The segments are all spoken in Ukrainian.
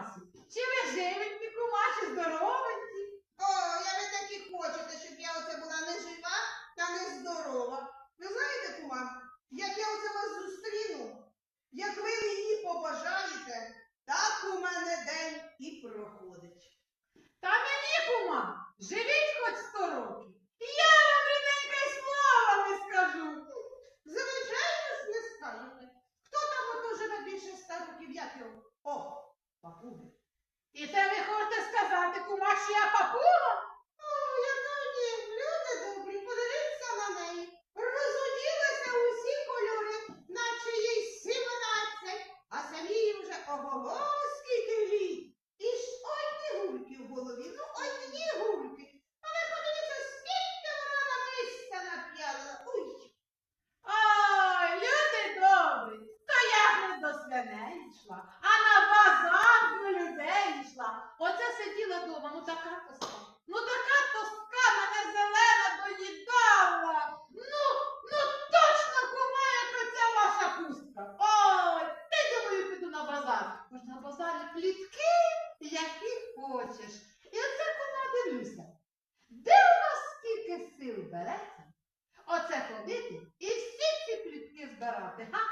Масю. Чи ви живенькі, кумаші, здоровенькі? О, я ви так і хочете, щоб я оце була не жива та не здорова. Ви знаєте, кума, як я оце вас зустріну, як ви її побажаєте, так у мене день і проходить. Та мені, кума, живі! Então é melhor descasar-te com uma chiapa burra. вдома, ну така тоска. Ну така тоска мене зелена доїдала. Ну, ну точно кума, яка ця ваша пустка. Ой, ти думаю, піду на базар. Тож на базарі плітки, які хочеш. І оце кума дивлюся. Де у нас скільки сил береться? Оце ходити і всі ці плітки збирати. га?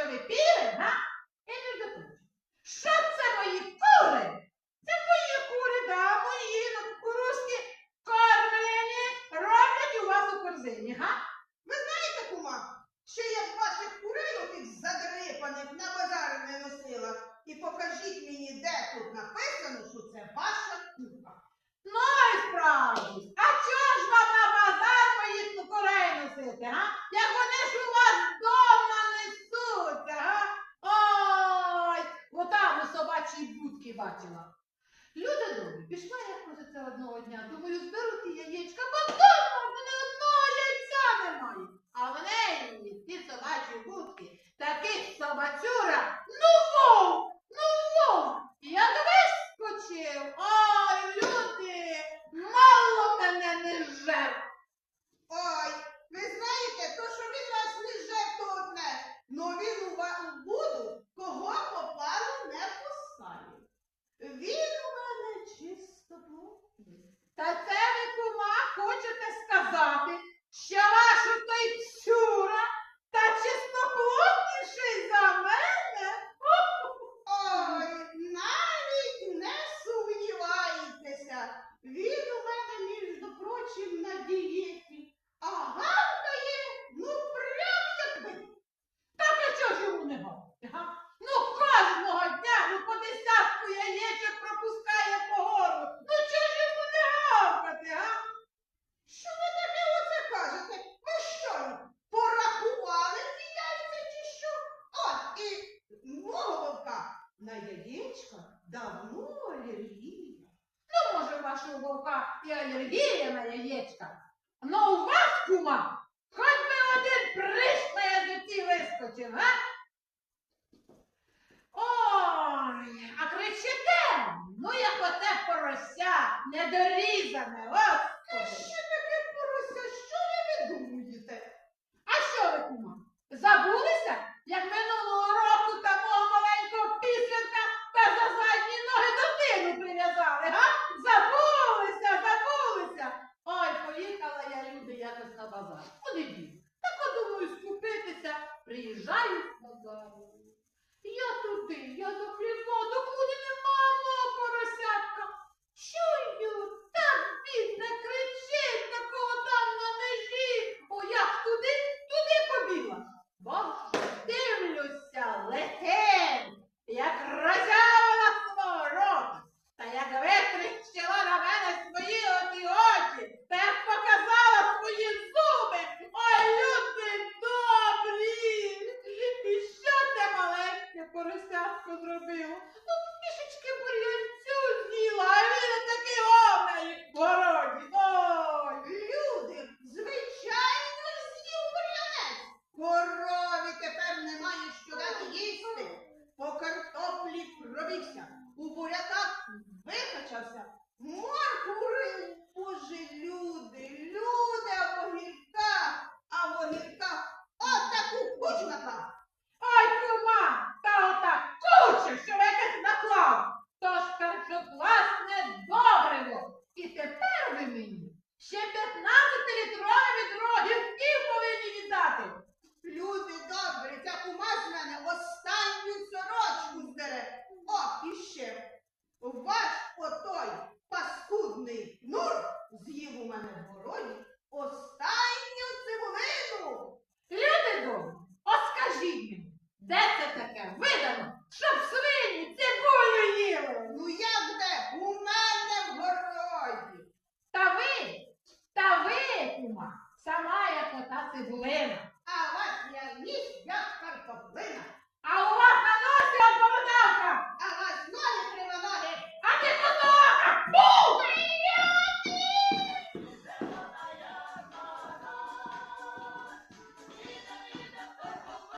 що ви піли, га? І не прочим. Що це мої кури? Це мої кури, да, мої кукурузки кормлені роблять у вас у корзині, га? та одного дня. Думаю, зберу ті яєчка, бо вдома в мене одного яйця немає. А в неї ті собачі гудки, таких собацюра. слухати, а? Що ви таке оце кажете? Ви що, порахували ці яйця чи що? От, і мого вовка на яєчка давно алергія. Ну, може, вашого вовка і алергія на яєчка. Но у вас, кума, хоч би один приш на язиці вискочив, а? Ой, а кричите, ну як оте порося недорізане. Ось! Corinthians. O Buiá Samaia Chamar é cantar